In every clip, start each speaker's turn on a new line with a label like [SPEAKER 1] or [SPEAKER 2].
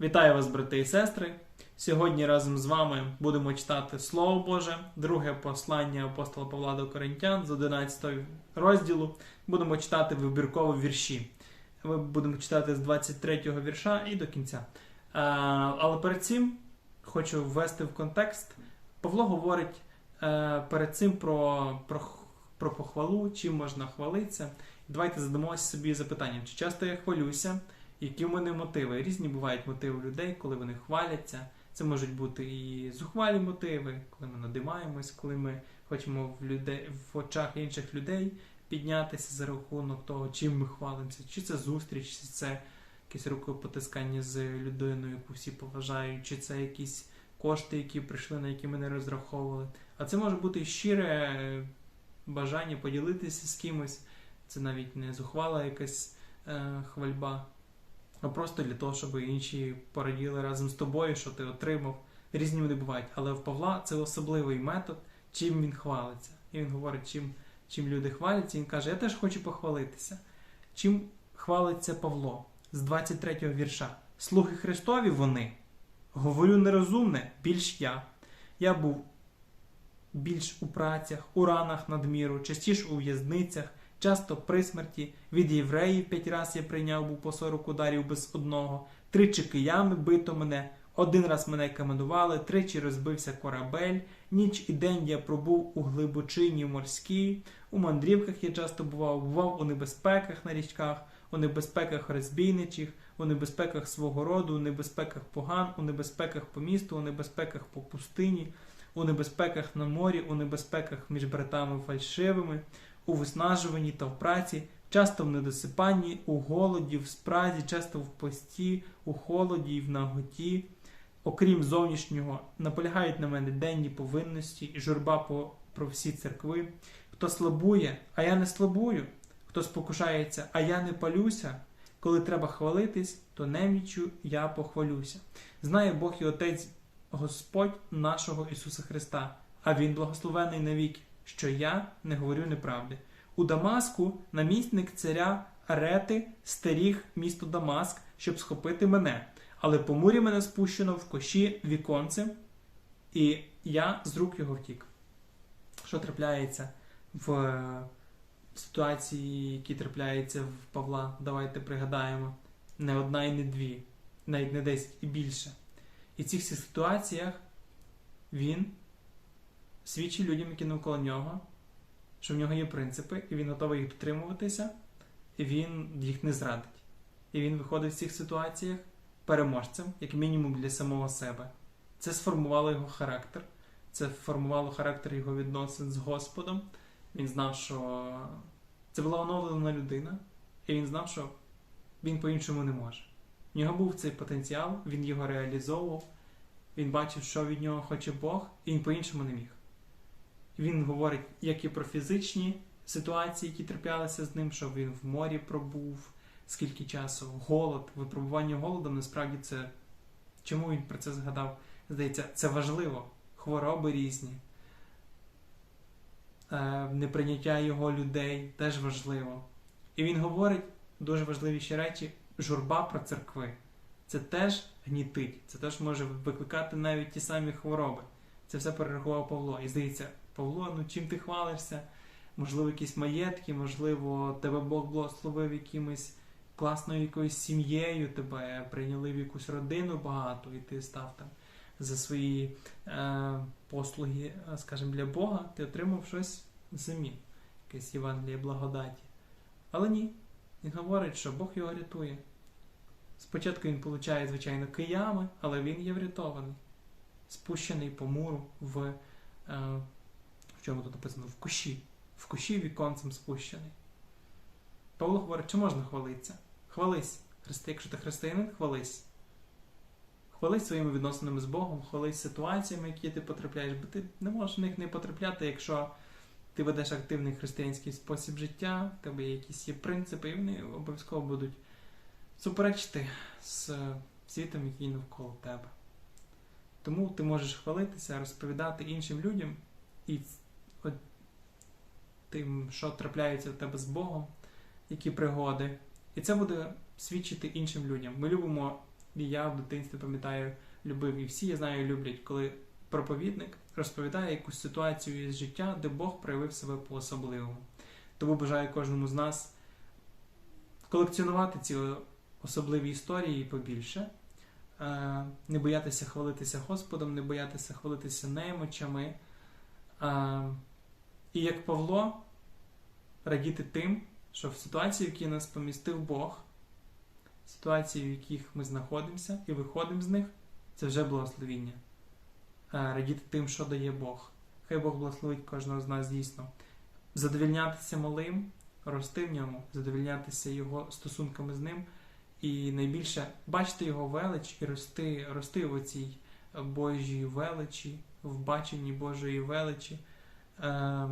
[SPEAKER 1] Вітаю вас, брати і сестри. Сьогодні разом з вами будемо читати Слово Боже, друге послання апостола Павла до Коринтян з 11 розділу. Будемо читати вибіркові вірші. Ми будемо читати з 23 вірша і до кінця. Але перед цим хочу ввести в контекст. Павло говорить е, перед цим про, про, про похвалу, чим можна хвалитися. Давайте задамося собі запитанням, чи часто я хвалюся, які в мене мотиви. Різні бувають мотиви людей, коли вони хваляться. Це можуть бути і зухвалі мотиви, коли ми надимаємось, коли ми хочемо в людей в очах інших людей піднятися за рахунок того, чим ми хвалимося. Чи це зустріч, чи це якесь рукопотискання з людиною, яку всі поважають, чи це якісь кошти, які прийшли, на які ми не розраховували. А це може бути щире е, бажання поділитися з кимось. Це навіть не зухвала якась е, хвальба, а просто для того, щоб інші пораділи разом з тобою, що ти отримав. Різні вони бувають. Але в Павла це особливий метод, чим він хвалиться. І він говорить, чим, чим люди хваляться. Він каже, я теж хочу похвалитися. Чим хвалиться Павло з 23 го вірша? Слуги Христові вони. Говорю нерозумне, більш я. Я був більш у працях, у ранах надміру, частіше у в'язницях, часто при смерті. Від євреїв п'ять раз я прийняв був по 40 ударів без одного, тричі киями бито мене, один раз мене каменували, тричі розбився корабель, ніч і день я пробув у глибочині морській, у мандрівках я часто бував, бував у небезпеках на річках, у небезпеках розбійничих, у небезпеках свого роду, у небезпеках поган, у небезпеках по місту, у небезпеках по пустині, у небезпеках на морі, у небезпеках між братами фальшивими, у виснажуванні та в праці, часто в недосипанні, у голоді, в спразі, часто в пості, у холоді і в наготі. Окрім зовнішнього, наполягають на мене денні повинності і журба по, про всі церкви. Хто слабує, а я не слабую, хто спокушається, а я не палюся. Коли треба хвалитись, то немічу я похвалюся. Знає Бог і Отець Господь нашого Ісуса Христа, а Він благословений навіки, що я не говорю неправди. У Дамаску намісник царя Арети стеріг місто Дамаск, щоб схопити мене. Але по мурі мене спущено в коші віконце, і я з рук його втік. Що трапляється в е, ситуації, які трапляються в Павла? Давайте пригадаємо. Не одна і не дві, навіть не десять і більше. І в цих ситуаціях він свідчить людям, які навколо нього, що в нього є принципи, і він готовий їх дотримуватися, і він їх не зрадить. І він виходить в цих ситуаціях переможцем, як мінімум для самого себе. Це сформувало його характер, це формувало характер його відносин з Господом. Він знав, що це була оновлена людина, і він знав, що він по-іншому не може. В нього був цей потенціал, він його реалізовував, він бачив, що від нього хоче Бог, і він по-іншому не міг. Він говорить як і про фізичні ситуації, які траплялися з ним, що він в морі пробув, скільки часу, голод, випробування голодом, насправді це. Чому він про це згадав? Здається, це важливо. Хвороби різні, е, неприйняття його людей теж важливо. І він говорить дуже важливіші речі: журба про церкви. Це теж гнітить, це теж може викликати навіть ті самі хвороби. Це все перерахував Павло. І здається, Павло, ну чим ти хвалишся? Можливо, якісь маєтки, можливо, тебе Бог благословив якимось класною якоюсь сім'єю, тебе прийняли в якусь родину багато, і ти став там за свої е, послуги, е, скажімо, для Бога, ти отримав щось взамін, якесь Євангеліє благодаті. Але ні, він говорить, що Бог його рятує. Спочатку він получає, звичайно, киями, але він є врятований, спущений по муру в, е, в чому тут написано? В кущі. В кущі віконцем спущений. Павло говорить, чи можна хвалитися? Хвались. Христи, якщо ти християнин, хвались. Хвались своїми відносинами з Богом, хвались ситуаціями, які ти потрапляєш, бо ти не можеш в них не потрапляти, якщо ти ведеш активний християнський спосіб життя, в тебе якісь є принципи, і вони обов'язково будуть суперечити з світом, який навколо тебе. Тому ти можеш хвалитися, розповідати іншим людям і тим, що трапляється в тебе з Богом, які пригоди. І це буде свідчити іншим людям. Ми любимо І я в дитинстві пам'ятаю, любив і всі, я знаю, люблять, коли проповідник розповідає якусь ситуацію із життя, де Бог проявив себе по-особливому. Тому бажаю кожному з нас колекціонувати ці особливі історії побільше, не боятися хвалитися Господом, не боятися хвалитися немочами. Е, І як Павло, радіти тим, що в ситуації, в якій нас помістив Бог, ситуації, в яких ми знаходимося і виходимо з них, це вже благословіння. Е, Радіти тим, що дає Бог. Хай Бог благословить кожного з нас дійсно. Задовільнятися малим, рости в ньому, задовільнятися його стосунками з ним, і найбільше бачити його велич і рости, рости в цій Божій величі, в баченні Божої величі, е,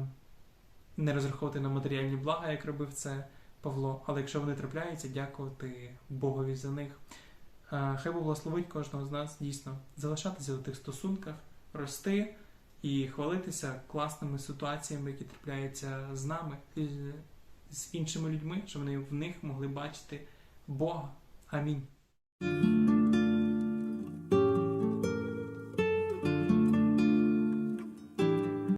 [SPEAKER 1] не розраховувати на матеріальні блага, як робив це Павло, але якщо вони трапляються, дякувати Богові за них. Е, Хай Бог благословить кожного з нас дійсно залишатися у тих стосунках, рости і хвалитися класними ситуаціями, які трапляються з нами, з іншими людьми, щоб вони в них могли бачити Бога. Амінь.